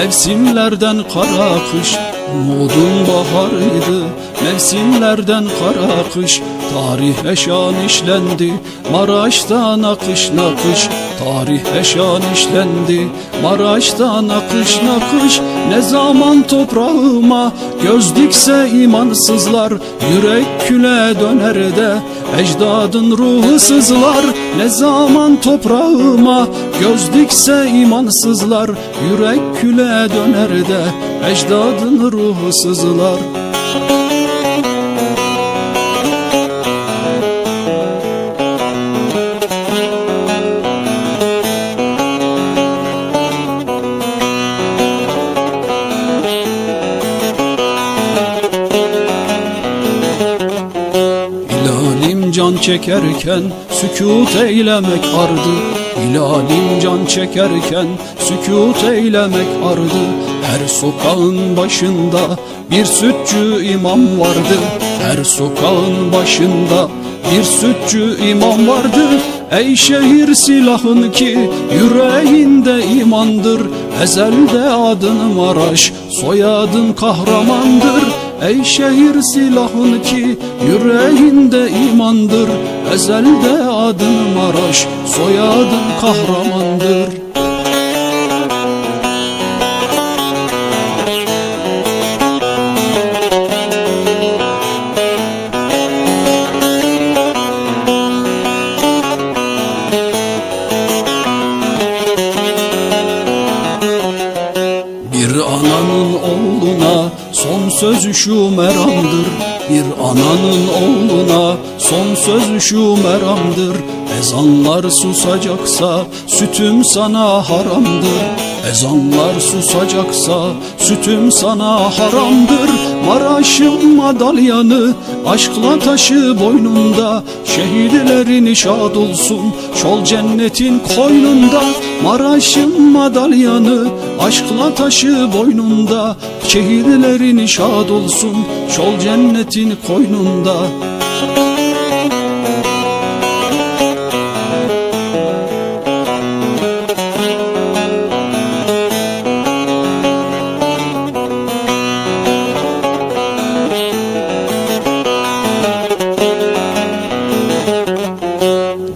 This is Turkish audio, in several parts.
Mevsimlerden kara kış Umudun baharıydı Mevsimlerden kara kış Tarih eşan işlendi Maraş'ta nakış nakış. Tarih eşan işlendi Maraş'ta nakış nakış. Ne zaman toprağıma Göz dikse imansızlar Yürek küle döner de Ecdadın ruhu sızlar. Ne zaman toprağıma Göz dikse imansızlar Yürek küle döner de Ecdadın ruhu sızlar çekerken sükut eylemek ardı. Hilalim can çekerken sükut eylemek ardı. Her sokağın başında bir sütçü imam vardı. Her sokağın başında bir sütçü imam vardı. Ey şehir silahın ki yüreğinde imandır. Ezelde adın Maraş soyadın kahramandır Ey şehir silahın ki yüreğinde imandır Ezelde adın Maraş soyadın kahramandır Bir ananın oğluna son sözü şu meramdır. Bir ananın oğluna son sözü şu meramdır Ezanlar susacaksa sütüm sana haramdır. Ezanlar susacaksa sütüm sana haramdır. Maraş'ın madalyanı aşkla taşı boynunda. Şehitlerin şad olsun şol cennetin koynunda. Maraş'ın madalyanı aşkla taşı boynunda. Şehitlerin şad olsun şol cennetin koynunda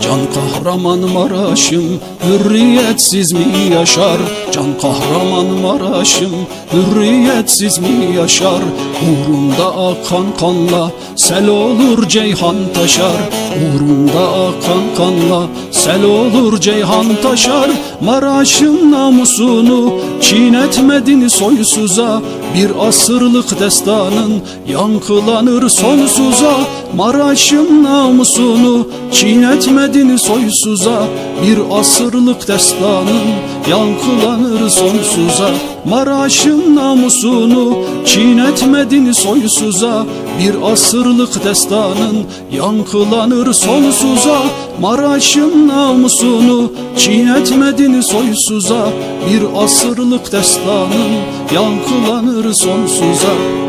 Can kahraman Maraş'ım hürriyetsiz mi yaşar? Can kahraman Maraş'ım hürriyetsiz mi yaşar? Uğrunda akan kanla sel olur ceyhan taşar. Uğrunda akan kanla sel olur ceyhan taşar. Maraş'ın namusunu çiğnetmedin soysuza. Bir asırlık destanın yankılanır sonsuza. Maraş'ın namusunu çiğnetmedin soysuza Bir asırlık destanın yankılanır sonsuza. Maraş'ın namusunu çiğnetmedin soysuza Bir asırlık destanın yankılanır sonsuza. Maraş'ın namusunu çiğnetmedin soysuza Bir asırlık destanın yankılanır sonsuza